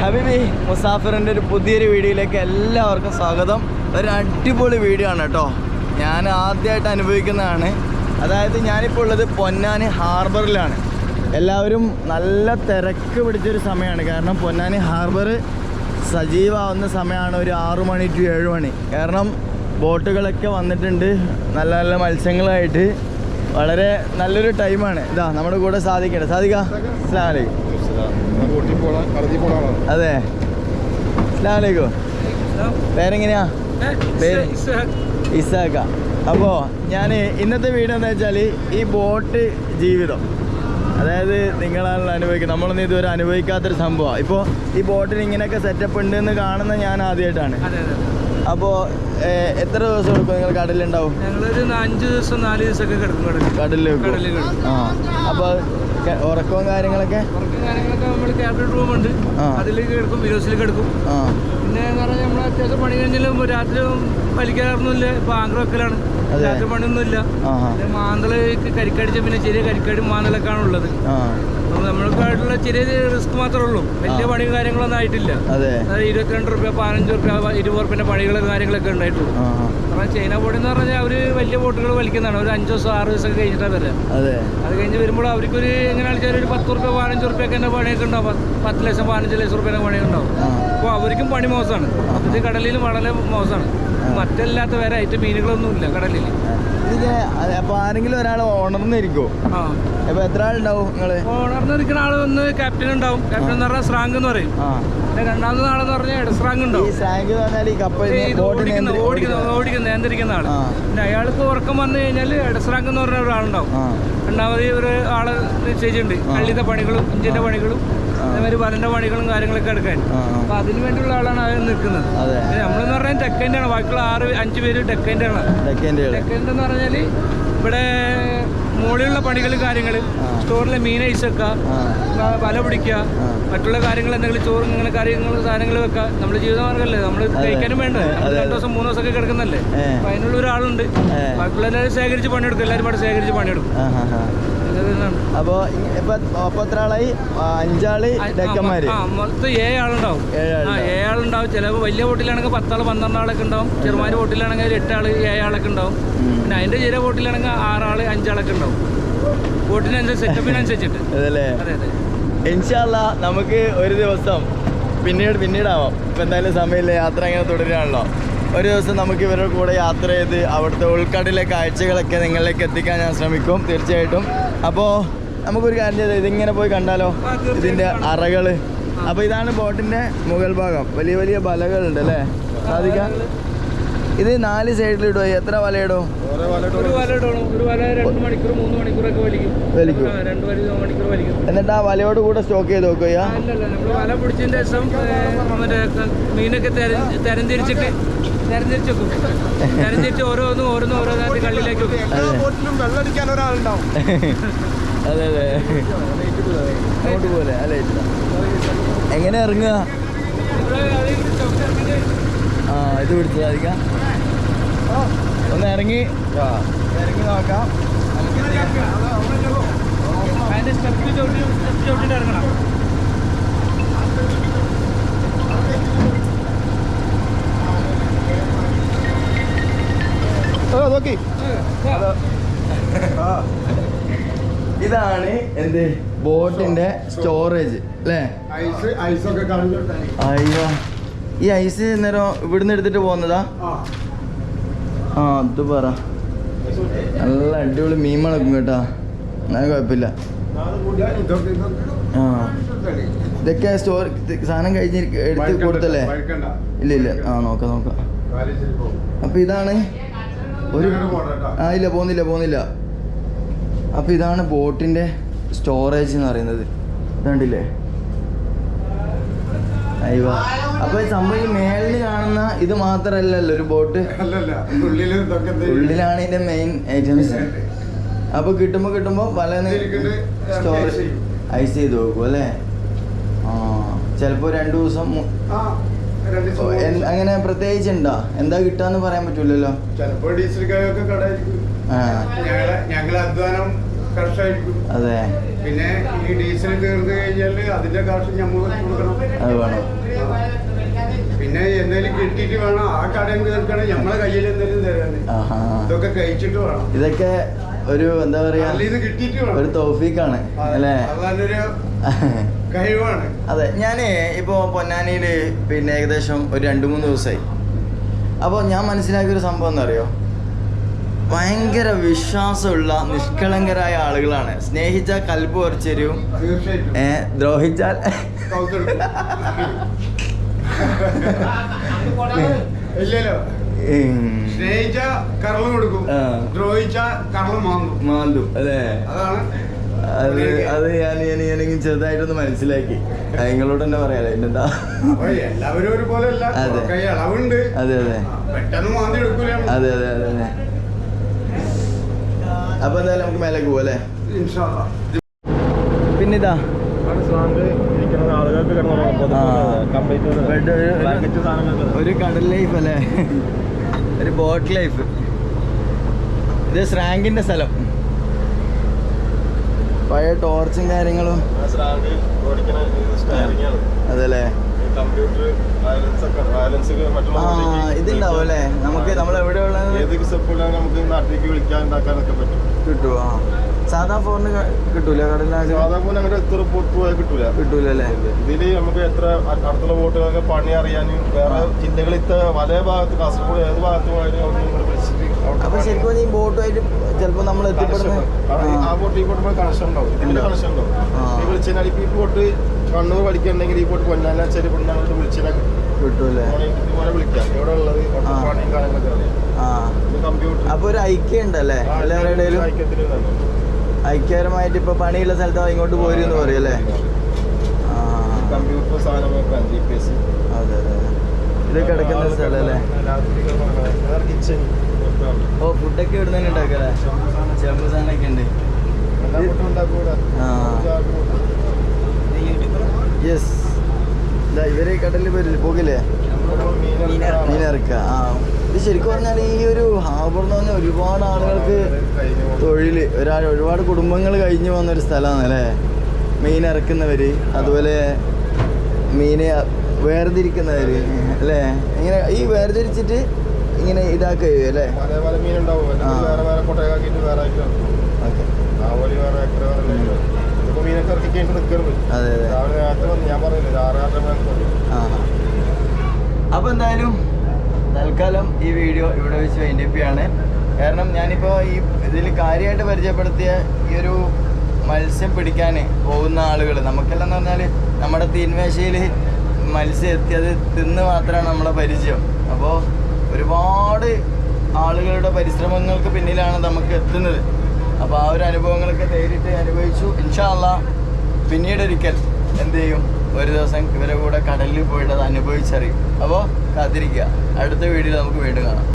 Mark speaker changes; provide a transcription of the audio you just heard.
Speaker 1: ഹബീബി മുസാഫിറിന്റെ ഒരു പുതിയൊരു വീഡിയോയിലേക്ക് എല്ലാവർക്കും സ്വാഗതം. ഒരു അടിപൊളി വീഡിയോ ആണ് കേട്ടോ. ഞാൻ ആദ്യമായിട്ട് അനുഭവിക്കുന്നതാണ്. അതായത് ഞാനിപ്പോൾ ഉള്ളത് പൊന്നാനി ഹാർബറിലാണ്. എല്ലാവരും നല്ല തിരക്ക് പിടിച്ചൊരു സമയമാണ്. കാരണം പൊന്നാനി ഹാർബർ സജീവാവുന്ന സമയമാണ് ഒരു ആറു മണി ടു ഏഴ് മണി. കാരണം ബോട്ടുകളൊക്കെ വന്നിട്ടുണ്ട്. നല്ല നല്ല മത്സ്യങ്ങളായിട്ട്. വളരെ നല്ലൊരു ടൈമാണ്. ഇതാ നമ്മുടെ കൂടെ സാധിക്കട്ടെ. സാധിക്കാം. അസ്സാം വലൈക്കും അതെ അസ്ലാമലൈക്കും പേരെങ്ങനെയാ പേര് ഇസാക്ക അപ്പോൾ ഞാൻ ഇന്നത്തെ വീഡിയോ എന്താ വെച്ചാൽ ഈ ബോട്ട് ജീവിതം അതായത് നിങ്ങളാണല്ലോ അനുഭവിക്കുന്നത് നമ്മളൊന്നും ഇതുവരെ അനുഭവിക്കാത്തൊരു സംഭവമാണ് ഇപ്പോൾ ഈ ബോട്ടിന് ഇങ്ങനെയൊക്കെ സെറ്റപ്പ് ഉണ്ട് എന്ന് കാണുന്ന ഞാൻ ആദ്യമായിട്ടാണ് അപ്പോൾ എത്ര ദിവസം എടുക്കും നിങ്ങൾ കടലുണ്ടാവും
Speaker 2: ഞങ്ങളൊരു അഞ്ച് ദിവസം നാല് ദിവസമൊക്കെ കിടക്കും
Speaker 1: കടലിൽ ആ അപ്പോൾ ഉറക്കവും കാര്യങ്ങളൊക്കെ?
Speaker 2: ഉറക്കവും കാര്യങ്ങളൊക്കെ നമ്മൾ ക്യാബിൻ റൂം ഉണ്ട്.
Speaker 1: അതിലേക്ക്
Speaker 2: എടുക്കും കിടക്കും
Speaker 1: എടുക്കും.
Speaker 2: പിന്നെ എന്ന് പറഞ്ഞാൽ നമ്മൾ അത്യാവശ്യം പണി കഴിഞ്ഞാലും രാത്രി വലിക്കാറൊന്നുമില്ല ഇപ്പൊ ആങ്കർ വെക്കലാണ് രാത്രി പണിയൊന്നുമില്ല മാന്തൾ കരിക്കടിച്ച പിന്നെ ചെറിയ കരിക്കടി മാന്തളൊക്കെയാണ് ഉള്ളത്. നമ്മൾക്കായിട്ടുള്ള ചെറിയ റിസ്ക് മാത്രമേ ഉള്ളൂ. വലിയ പണിയും കാര്യങ്ങളൊന്നും ആയിട്ടില്ല.
Speaker 1: അതെ.
Speaker 2: ഇരുപത്തിരണ്ട് റുപ്യ പതിനഞ്ച് റുപ്യ ഇരുപത് റുപ്യന്റെ പണികളും കാര്യങ്ങളൊക്കെ ഉണ്ടായിട്ടുള്ളൂ. കാരണം ചൈന ബോട്ട് എന്ന് പറഞ്ഞാൽ അവർ വലിയ ബോട്ടുകൾ വലിക്കുന്നതാണ്. ഒരു അഞ്ചു ദിവസം ആറ് ദിവസം കഴിഞ്ഞിട്ടാണ് വരാം.
Speaker 1: അതെ.
Speaker 2: കഴിഞ്ഞ് വരുമ്പോൾ അവർക്കൊരു എങ്ങനെയാണെന്ന് വെച്ചാൽ ഒരു പത്ത് റുപ്യ പതിനഞ്ച് റുപ്യൊക്കെ എന്റെ പണിയൊക്കെ ഉണ്ടാവും. പത്ത് ലക്ഷം പതിനഞ്ച് ലക്ഷം റുപ്യന്റെ പണിയൊക്കെ ഉണ്ടാവും. അപ്പോൾ അവർക്കും പണി മോശമാണ്. ഇത് കടലിൽ വളരെ മോശമാണ്. മറ്റല്ലാത്ത വേറെ ഐറ്റം മീനുകളൊന്നും ഇല്ല കടലിൽ
Speaker 1: അപ്പൊ ആരെങ്കിലും ഒരാൾ ഉണർന്നിരിക്കുമോ
Speaker 2: ആ.
Speaker 1: അപ്പോൾ എത്ര ആളുണ്ടാവും നിങ്ങൾ
Speaker 2: ഓണറിന് നിൽക്കുന്ന ആൾ വന്ന് ക്യാപ്റ്റൻ ഉണ്ടാവും. ക്യാപ്റ്റൻ എന്ന് പറഞ്ഞാൽ സ്രാങ്ക് എന്ന് പറയും. പിന്നെ രണ്ടാമത്തെ ആളെന്ന് പറഞ്ഞാൽ ഇടസ്രാങ്ക്
Speaker 1: ഈ
Speaker 2: ഉണ്ടാവും ഓടിക്കുന്ന ഓടിക്കുന്ന ഓടിക്കുന്ന നിയന്ത്രിക്കുന്ന
Speaker 1: ആൾ.
Speaker 2: പിന്നെ അയാൾക്ക് ഉറക്കം വന്നു കഴിഞ്ഞാൽ ഇടസ്രാങ്ക് എന്ന് പറഞ്ഞ ഒരാളുണ്ടാവും. രണ്ടാമത് ഒരു ആൾ നിശ്ചയിച്ചിട്ടുണ്ട്. കള്ളിത്തെ പണികളും ഇഞ്ചിന്റെ പണികളും അതേമാതിരി വലന്റെ പണികളും കാര്യങ്ങളൊക്കെ എടുക്കാൻ. അപ്പൊ അതിന് വേണ്ടിയുള്ള ആളാണ് അവർ നിൽക്കുന്നത്. നമ്മളെന്ന് പറഞ്ഞാൽ ടെക്കന്റെ ആണ് ബാക്കിയുള്ള ആറ് അഞ്ച് പേര് ടെക്കന്റെ ആണ് ടെക്കന്റെ എന്ന് പറഞ്ഞാൽ ഇവിടെ മുകളിലുള്ള പണികൾ കാര്യങ്ങൾ. സ്റ്റോറിലെ മീൻ ഐസൊക്കെ വല പിടിക്കുക മറ്റുള്ള കാര്യങ്ങൾ എന്തെങ്കിലും ചോറ് ഇങ്ങനെ കാര്യങ്ങൾ സാധനങ്ങൾ വെക്കുക നമ്മുടെ ജീവിതമാർഗമല്ലേ നമ്മൾ കഴിക്കാനും വേണ്ടേ? രണ്ടു ദിവസം മൂന്ന് ദിവസമൊക്കെ കിടക്കുന്നല്ലേ. അപ്പൊ അതിനുള്ള ഒരാളുണ്ട്. ബാക്കിയുള്ള എല്ലാവരും ശേഖരിച്ച് പണിയെടുക്കും. എല്ലാവരും പാടെ ശേഖരിച്ച് പണിയെടുക്കും.
Speaker 1: അപ്പോ ഇപ്പൊ എത്ര ആളായി?
Speaker 2: അഞ്ചാൾ
Speaker 1: ഡെക്കന്മാര്.
Speaker 2: മൊത്തം ഏഴാളുണ്ടാവും. ചില ഏഴ് ആളുണ്ടാവും ചിലപ്പോൾ വലിയ ബോട്ടിലാണെങ്കിൽ പത്താൾ പന്ത്രണ്ട് ആളൊക്കെ ഉണ്ടാവും. ചെറുമാര് ബോട്ടിലാണെങ്കിൽ എട്ടാൾ ഏഴാളൊക്കെ ഉണ്ടാവും. പിന്നെ അതിന്റെ ചെറിയ ബോട്ടിലാണെങ്കിൽ ആറാൾ അഞ്ചാളൊക്കെ ഉണ്ടാവും. ബോട്ടിനനുസരിച്ച് സെറ്റപ്പിനനുസരിച്ചിട്ട്
Speaker 1: അതല്ലേ?
Speaker 2: അതെ അതെ.
Speaker 1: ഇൻഷാല്ല നമുക്ക് ഒരു ദിവസം പിന്നീട് പിന്നീടാവാം. ഇപ്പം എന്തായാലും സമയമില്ല യാത്ര ഇങ്ങനെ തുടരുകയാണല്ലോ. ഒരു ദിവസം നമുക്ക് ഇവരുടെ കൂടെ യാത്ര ചെയ്ത് അവിടുത്തെ ഉൾക്കടലിലെ കാഴ്ചകളൊക്കെ നിങ്ങളിലേക്ക് എത്തിക്കാൻ ഞാൻ ശ്രമിക്കും തീർച്ചയായിട്ടും. അപ്പോൾ നമുക്കൊരു കാര്യം ചെയ്ത് ഇതിങ്ങനെ പോയി കണ്ടാലോ?
Speaker 2: ഇതിന്റെ
Speaker 1: ഇതിന്റെ അറകൾ. അപ്പോൾ ഇതാണ് ബോട്ടിന്റെ മുകൾ ഭാഗം. വലിയ വലിയ ബലകളുണ്ട് അല്ലേ? സാധിക്കാം? ഇത് നാല് സൈഡിലിടുമോ എത്ര വലയിടും
Speaker 3: ഓരോ വലയിട്ട്
Speaker 2: ഒരു വല ഇടണം. രണ്ട് മണിക്കൂർ മൂന്ന് മണിക്കൂറൊക്കെ വലിക്കും.
Speaker 1: എന്നിട്ട് ആ വലയോട് കൂടെ സ്റ്റോക്ക് ചെയ്ത്
Speaker 2: നോക്കുക അല്ലല്ല നമ്മൾ വല പിടിച്ചതിന് ശേഷം മീനൊക്കെ തരംതിരിച്ചിട്ട് ഓരോന്നും ഓരോന്നും ഓരോന്നായിട്ട് കള്ളിലേക്ക് വെക്കും.
Speaker 3: എല്ലാ ബോട്ടിലും വെള്ളടിക്കാൻ ഒരാളുണ്ടാവും.
Speaker 1: അതെ അതെ. അങ്ങോട്ട് പോലെ അല്ലേ എങ്ങനെ ഇറങ്ങുക? ആ ഇത് പിടിച്ചതായിരിക്കാം. ഒന്ന് ഇറങ്ങി. ഇറങ്ങി നോക്കാം.
Speaker 2: അതിന്റെ സ്റ്റെപ്പ് ചവിട്ടി സ്റ്റെപ്പ് ചവിട്ടിട്ട് ഇറങ്ങണം.
Speaker 3: നോക്കി.
Speaker 1: ഇതാണ് എന്ത്? ബോട്ടിന്റെ സ്റ്റോറേജ് അല്ലേ? അയ്യോ. ഈ ഐസ് നേരം ഇവിടുന്ന് എടുത്തിട്ട് പോകുന്നതാ? ആ അത് പറ. നല്ല അടിപൊളി മീൻ മണക്കും കേട്ടാ. എന്നാലും കുഴപ്പമില്ല. ആ. ഇതൊക്കെ സ്റ്റോർ സാധനം കഴിഞ്ഞ് എടുത്ത് കൊടുത്തല്ലേ? ഇല്ല ഇല്ല. ആ നോക്ക നോക്ക. അപ്പൊ ഇതാണ്. ഒരു ആ ഇല്ല പോകുന്നില്ല പോകുന്നില്ല. അപ്പൊ ഇതാണ് ബോട്ടിന്റെ സ്റ്റോറേജ് എന്ന് പറയുന്നത്. ഇതുണ്ടില്ലേ അയ്യോ. അപ്പൊ സംഭവം ഈ മേളിൽ കാണുന്ന ഇത് മാത്രല്ലല്ലോ ഒരു ബോട്ട്? ഉള്ളിലാണ് ഇതിന്റെ മെയിൻ ഐറ്റംസ് അപ്പൊ കിട്ടുമ്പോ കിട്ടുമ്പോ പല സ്റ്റോറേജ് ഐസ് ചെയ്ത് വെക്കും അല്ലേ? ആ ചിലപ്പോ രണ്ടു ദിവസം അങ്ങനെ പ്രത്യേകിച്ച് ഉണ്ടോ എന്താ കിട്ടാന്ന് പറയാൻ പറ്റൂലല്ലോ.
Speaker 3: ചിലപ്പോ ഡീസൽ ഞങ്ങൾ അധ്വാനം കർഷായിരിക്കും
Speaker 1: അതെ.
Speaker 3: പിന്നെ ഈ ഡീസൽ തീർന്നു കഴിഞ്ഞാൽ അതിന്റെ കാശ് നമ്മൾ കൊടുക്കണം.
Speaker 1: അത് വേണം.
Speaker 3: പിന്നെ എന്തെങ്കിലും കിട്ടിയിട്ട് വേണം. ആ കടയിൽ തീർക്കണം നമ്മളെ കയ്യിൽ എന്തെങ്കിലും
Speaker 1: ആഹാ.
Speaker 3: ഇതൊക്കെ കഴിച്ചിട്ട് വേണം.
Speaker 1: ഇതൊക്കെ ഒരു എന്താ പറയാ? ഒരു തോഫീക്കാണ്. അല്ലേ?
Speaker 3: കഴിവാണ്.
Speaker 1: അതെ. ഞാൻ ഇപ്പോൾ പൊന്നാനിയിൽ പിന്നെ ഏകദേശം ഒരു രണ്ട് മൂന്ന് ദിവസമായി അപ്പോൾ ഞാൻ മനസ്സിലാക്കിയ ഒരു സംഭവം എന്താ അറിയോ? ഭയങ്കര വിശ്വാസമുള്ള നിഷ്കളങ്കരായ ആളുകളാണ്. സ്നേഹിച്ചാൽ കൽപ്പ്
Speaker 3: തീർച്ചയായിട്ടും.
Speaker 1: ഏ ദ്രോഹിച്ചാൽ മാന്തും. അല്ലേ അത്. അത് ഞാൻ ഞാൻ ഞാനെങ്കിലും ചെറുതായിട്ടൊന്ന് മനസ്സിലാക്കി. നിങ്ങളോട് തന്നെ പറയാലോ എന്റെ
Speaker 3: അപ്പൊ എല്ലാവരും ഒരുപോലെ
Speaker 1: അതെ. അതെ അതെ അതെ അതെ അതെ. അപ്പൊ എന്തായാലും നമുക്ക് മേലേക്ക് പോവല്ലേ അല്ലേ? പിന്നെ ഇതാ ഒരു- കടൽ ലൈഫ് അല്ലേ? ഒരു ബോട്ട് ലൈഫ് ഇത് സ്രാങ്കിന്റെ സ്ഥലം. പഴയ ടോർച്ചും കാര്യങ്ങളും. അതല്ലേ? ഇതുണ്ടാവും അല്ലേ? നമുക്ക് നമ്മൾ എവിടെ ഉള്ളത്
Speaker 4: നമുക്ക് നാട്ടിലേക്ക് വിളിക്കാൻ ഉണ്ടാക്കാനൊക്കെ പറ്റും.
Speaker 1: കിട്ടുമോ ആ സാധാ ഫോണിന് കിട്ടൂല കടലിലാകെ
Speaker 4: സാധാ ഫോൺ അങ്ങനെ എത്ര റിപ്പോർട്ട് പോയാൽ കിട്ടൂല.
Speaker 1: കിട്ടൂല അല്ലേ?
Speaker 4: ഇതിൽ നമുക്ക് എത്ര അടുത്തുള്ള ബോട്ടുകളൊക്കെ പണി അറിയാനും വേറെ ജില്ലകളിൽ പല ഭാഗത്ത് കാസർഗോഡ് ഏത് ഭാഗത്തു പോയാലും അവിടെ നിങ്ങൾ വിളിച്ചിട്ട്
Speaker 1: അപ്പൊ ശരിക്കും ഈ ബോട്ടുമായിട്ട് ചിലപ്പോ നമ്മൾ
Speaker 4: കണക്ഷൻ
Speaker 1: എത്തിപ്പെടുന്ന
Speaker 4: ഉണ്ടാവും. കാരണം ഈ- ആ. ബോട്ട് ഈ ബോട്ട് കണക്ഷൻ ഉണ്ടാവും. കണക്ഷൻ ഉണ്ടാവും. ഈ വിളിച്ചാൽ ഈ ബോട്ട് കണ്ണൂർ പഠിക്കണമെങ്കിൽ ഈ ബോട്ട് പൊന്നാന ചെറിയ പൊന്നാനോട് വിളിച്ചാൽ
Speaker 1: കിട്ടൂലേ
Speaker 4: ഇതുപോലെ വിളിക്കാം. ഇവിടെ ഉള്ളത്
Speaker 1: അപ്പൊ ഒരു ഐക്യം ഉണ്ടല്ലേ? എല്ലാവരുടെ ഐക്യകരമായിട്ട് ഇപ്പൊ പണിയുള്ള സ്ഥലത്ത് ഇങ്ങോട്ട് പോരുന്ന് പറയല്ലേ പറയും അല്ലേ?
Speaker 4: കമ്പ്യൂട്ടർ സാധനങ്ങളൊക്കെ ജി പി എസ്
Speaker 1: അതെ അതെ അതെ. ഇത് കിടക്കുന്ന സ്ഥലം അല്ലേ ഓ ഫുഡൊക്കെ ഇവിടെ തന്നെ ഉണ്ടാക്കല്ലേ? ചെമ്പസാനൊക്കെ ഉണ്ട്. യെസ് ഇവർ കടലിൽ വരില്ല പോകില്ലേ? മീനിറക്ക. ആ. ഇത് ശരിക്കും പറഞ്ഞാൽ ഈ ഒരു ഹാബർ എന്ന് പറഞ്ഞാൽ ഒരുപാട് ആളുകൾക്ക് തൊഴിൽ ഒരാൾ ഒരുപാട് കുടുംബങ്ങൾ കഴിഞ്ഞു വന്ന ഒരു സ്ഥലമാണ് അല്ലേ മീൻ ഇറക്കുന്നവർ അതുപോലെ മീനെ വേർതിരിക്കുന്നവർ അല്ലേ? ഇങ്ങനെ ഈ വേർതിരിച്ചിട്ട് ഇങ്ങനെ ഇതാക്കുക അല്ലേ? അപ്പൊ എന്തായാലും തൽക്കാലം ഈ വീഡിയോ ഇവിടെ വെച്ച് വൈൻഡിപ്പിയാണ് കാരണം ഞാനിപ്പോൾ ഈ ഇതിൽ കാര്യമായിട്ട് പരിചയപ്പെടുത്തിയ ഈ ഒരു മത്സ്യം പിടിക്കാൻ പോകുന്ന ആളുകൾ നമുക്കെല്ലാം എന്ന് പറഞ്ഞാൽ നമ്മുടെ തീന്മേശയിൽ മത്സ്യം എത്തി അത് തിന്ന് മാത്രമാണ് നമ്മുടെ പരിചയം. അപ്പോൾ ഒരുപാട് ആളുകളുടെ പരിശ്രമങ്ങൾക്ക് പിന്നിലാണ് നമുക്ക് എത്തുന്നത്. അപ്പോൾ ആ ഒരു അനുഭവങ്ങളൊക്കെ നേരിട്ട് അനുഭവിച്ചു. ഇൻഷാല്ല പിന്നീട് ഒരിക്കൽ എന്ത് ചെയ്യും? ഒരു ദിവസം ഇവരെ കൂടെ കടലിൽ പോയിട്ട് അത് അനുഭവിച്ചറിയും. അപ്പോൾ കാത്തിരിക്കുക. അടുത്ത വീഡിയോ നമുക്ക് വീണ്ടും കാണാം.